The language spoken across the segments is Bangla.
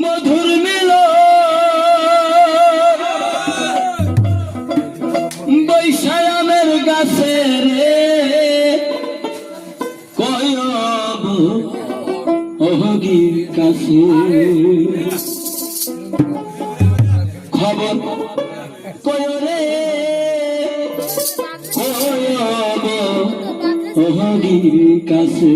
মধুর মিল বৈশায়ামের গাছে রে কয়ব অহগির কাছে। খবর কয়রে কয়ব অহগির কাছে।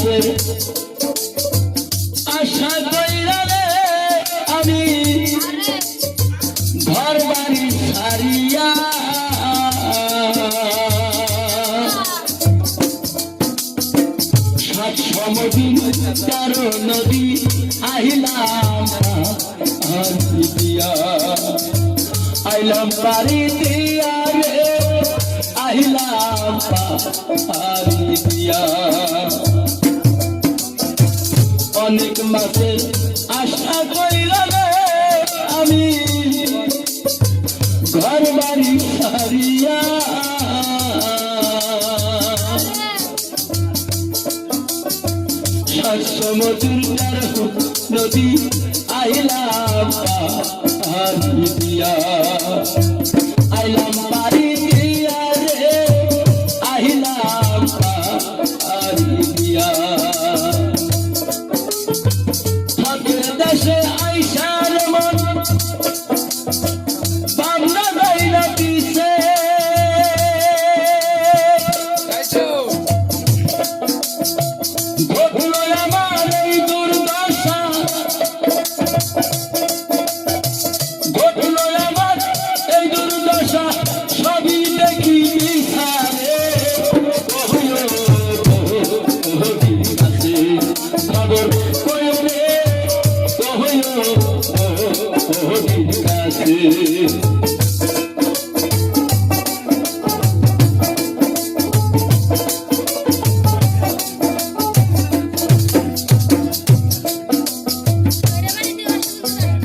মাসের আশা কইরা রে আমি ঘর বাড়ি ছাড়িয়া। সাত সমদিন তেরো নদী আহিলাম অনেক মাসের আশা কইরা আমি। ঘর বাড়ি হারিয়া সমুদ্র নদী পাহাড়ি দিয়া।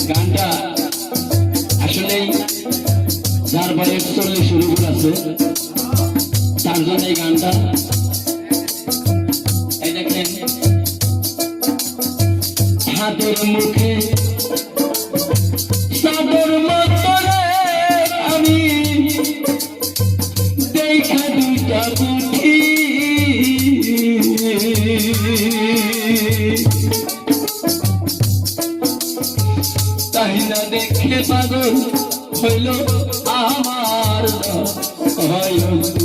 গানটা আসলে যার বয়স চল্লিশ শুরু আছে তার জন্য এই হাতের মুখে তাই না দেখে পাগল হইল আমার নয়ন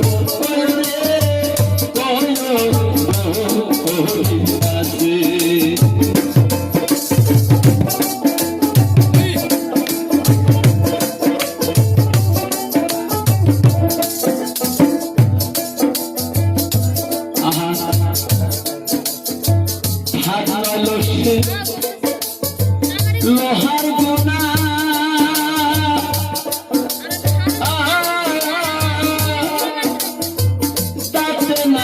Oh, oh, oh.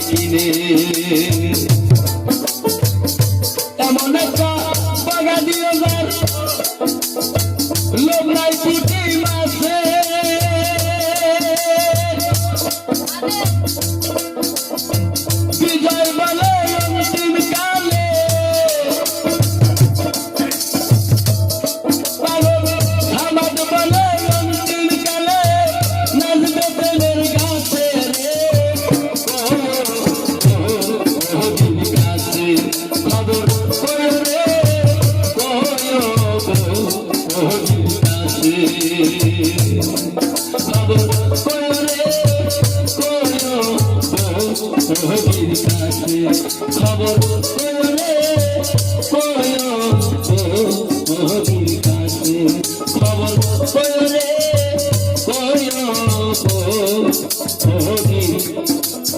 কিনে এমন একটা বাগা দিয়ে লোক নাই পুটি মাসে কাছে খবর করে কয়ির কাছে খবর করে কয়ির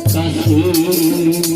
কাছে